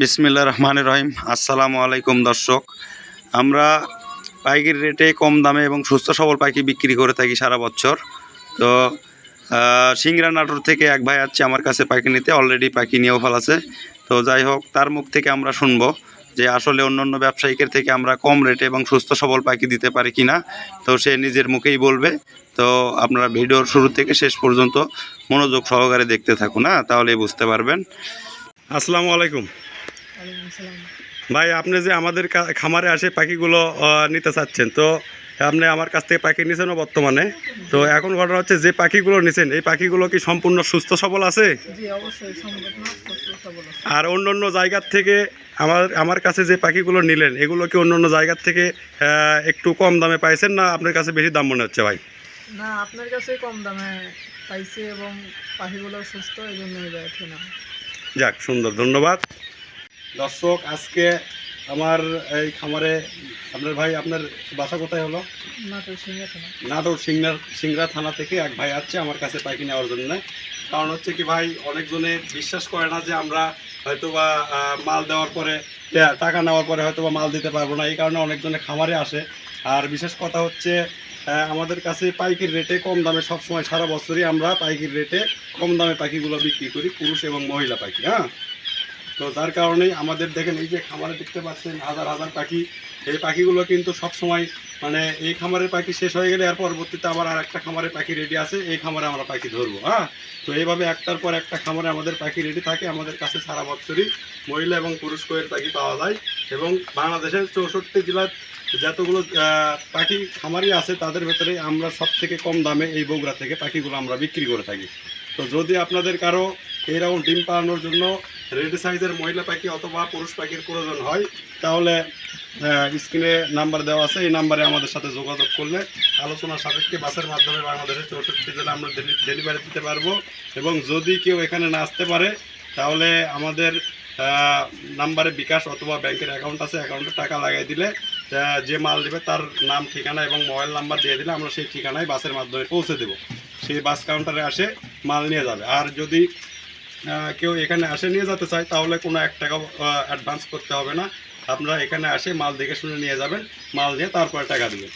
বিসমিল্লা রহমান রহিম। আসসালামু আলাইকুম, দর্শক। আমরা পাইকারি রেটে কম দামে এবং সুস্থ সবল পাখি বিক্রি করে থাকি সারা বছর। তো সিংড়া নাটোর থেকে এক ভাই আছে আমার কাছে পাখি নিতে অলরেডি পাখি নিয়েও ফেলাছে তো যাই হোক, তার মুখ থেকে আমরা শুনব যে আসলে অন্য অন্য ব্যবসায়িকের থেকে আমরা কম রেটে এবং সুস্থ সবল পাখি দিতে পারি কি না তো সে নিজের মুখেই বলবে। তো আপনারা ভিডিওর শুরু থেকে শেষ পর্যন্ত মনোযোগ সহকারে দেখতে থাকুন হ্যাঁ? তাহলেই বুঝতে পারবেন। আসসালামু আলাইকুম। ভাই আপনি যে আমাদের খামারে আসে পাখিগুলো নিতে চাচ্ছেন তো আপনি আমার কাছ থেকে পাখি নিছেনও বর্তমানে? তো এখন ঘটনা হচ্ছে যে পাখিগুলো নিছেন এই পাখিগুলো কি সম্পূর্ণ সুস্থ সবল আছে? আর অন্য অন্য জায়গার থেকে আমার আমার কাছে যে পাখিগুলো নিলেন এগুলো কি অন্য অন্য জায়গার থেকে একটু কম দামে পাইছেন না আপনার কাছে বেশি দাম মনে হচ্ছে ভাই? না আপনার কাছে কম দামে পাইছি এবং পাখিগুলো সুস্থ এই জন্য যাক সুন্দর ধন্যবাদ। দর্শক আজকে আমার এই খামারে আপনার ভাই আপনার বাসা কোথায় হলো? নাটোর সিংড়ার সিংড়া থানা থেকে এক ভাই আসছে আমার কাছে পাখি নেওয়ার জন্য। কারণ হচ্ছে কি ভাই অনেকজনে বিশ্বাস করে না যে আমরা হয়তো বা মাল দেওয়ার পরে টাকা নেওয়ার পরে হয়তো বা মাল দিতে পারব না। এই কারণে অনেকজনে খামারে আসে। আর বিশেষ কথা হচ্ছে আমাদের কাছে পাইকির রেটে কম দামে সবসময় সারা বছরই আমরা পাইকির রেটে কম দামে পাখিগুলো বিক্রি করি পুরুষ এবং মহিলা পাখি হ্যাঁ? তো যার কারণেই আমাদের দেখেন এই যে খামারে দেখতে পাচ্ছেন হাজার হাজার পাখি, এই পাখিগুলো কিন্তু সব সময় মানে এই খামারের পাখি শেষ হয়ে গেলে আর পরবর্তীতে আবার আর একটা খামারের পাখি রেডি আছে, এই খামারে আমরা পাখি ধরবো হ্যাঁ? তো এইভাবে একটার পর একটা খামারে আমাদের পাখি রেডি থাকে, আমাদের কাছে সারা বছরই মহিলা এবং পুরুষ কোয়ের পাখি পাওয়া যায় এবং বাংলাদেশের চৌষট্টি জেলার যতগুলো পাখি খামারি আছে তাদের ভেতরে আমরা সব থেকে কম দামে এই বগুড়া থেকে পাখিগুলো আমরা বিক্রি করে থাকি। তো যদি আপনাদের কারও এইরকম ডিম পালানোর জন্য রেডি সাইজের মহিলা পাখি অথবা পুরুষ পাখির প্রয়োজন হয়, তাহলে স্ক্রিনে নাম্বার দেওয়া আছে, এই নাম্বারে আমাদের সাথে যোগাযোগ করলে আলোচনা সাপেক্ষে বাসের মাধ্যমে বাংলাদেশের চৌষট্টি জেলা আমরা ডেলিভারি দিতে পারব। এবং যদি কেউ এখানে না আসতে পারে, তাহলে আমাদের নাম্বারে বিকাশ অথবা ব্যাংকের অ্যাকাউন্ট আছে, অ্যাকাউন্টে টাকা লাগাই দিলে যে মাল দেবে তার নাম, ঠিকানা এবং মোবাইল নাম্বার দিয়ে দিলে আমরা সেই ঠিকানায় বাসের মাধ্যমে পৌঁছে দেবো। সেই বাস কাউন্টারে আসে, মাল নিয়ে যাবে। আর যদি কেউ এখানে আসে নিয়ে যেতে চায়, তাহলে কোনো এক টাকা অ্যাডভান্স করতে হবে না। আপনারা এখানে আসে মাল দেখে শুনে নিয়ে যাবেন, মাল দিয়ে তারপরে টাকা দিবেন।